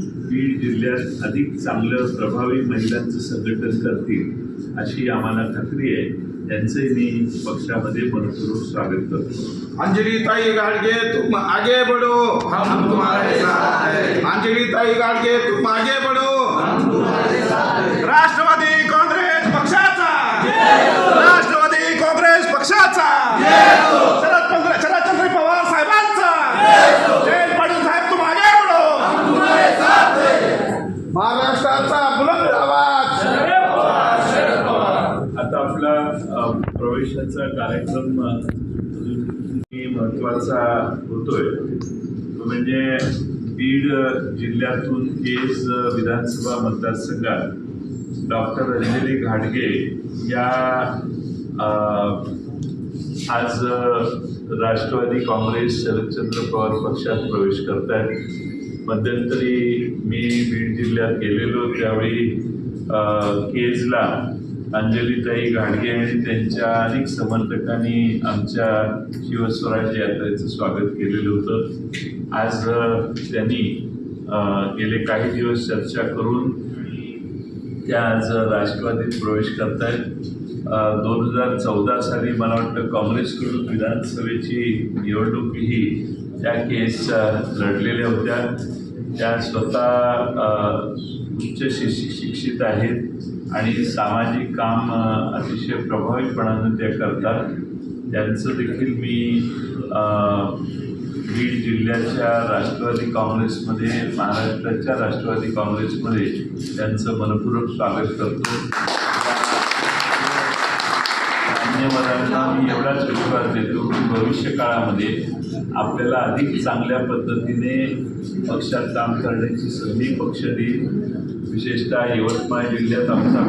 बीड जिल्ह्यात अधिक चांगलं प्रभावी महिलांचं संघटन करतील अशी आम्हाला खात्री आहे. त्यांचे मी पक्षामध्ये मनपूर्वक स्वागत करतो. अंजली ताई गाड़गे तुम आगे बढ़ो। हम तुम्हारे साथ ताई गाड़गे तुम आगे बढ़ो। हम तुम्हारे साथ राष्ट्रवादी काँग्रेस पक्षाचा। राष्ट्रवादी काँग्रेस पक्षाचा। आपला प्रवेशाचा कार्यक्रम महत्त्वाचा होतोय. तो म्हणजे बीड जिल्ह्यातून केज विधानसभा मतदारसंघात डॉक्टर अंजली घाडगे या आज राष्ट्रवादी काँग्रेस शरदचंद्र पवार पक्षात प्रवेश करत आहेत मध्यंतरी मी बीड जिल्ह्यात गेलेलो त्यावेळी केजला अंजलीताई घाडगे आणि त्यांच्या अनेक समर्थकांनी आमच्या शिवस्वराज्य यात्रेचं स्वागत केलेलं होतं. आज त्यांनी गेले काही दिवस चर्चा करून त्या आज राष्ट्रवादीत प्रवेश करतायत. दोन हजार चौदा साली मला वाटतं काँग्रेसकडून विधानसभेची निवडणूकही त्या केस लढलेल्या होत्या. त्या स्वतः उच्च शिक्षित आहेत. आणि सामाजिक काम अतिशय प्रभावीपणानं त्या करतात. त्यांचं देखील मी बीड जिल्ह्याच्या राष्ट्रवादी काँग्रेसमध्ये महाराष्ट्राच्या राष्ट्रवादी काँग्रेसमध्ये त्यांचं मनपूर्वक स्वागत करतो. मान्यवरांना मी एवढाच विश्वास देतो की भविष्य काळामध्ये आपल्याला अधिक चांगल्या पद्धतीने पक्षात काम करण्याची संधी पक्ष देईल. विशेषतः यवतमाळ जिल्ह्यात आमचा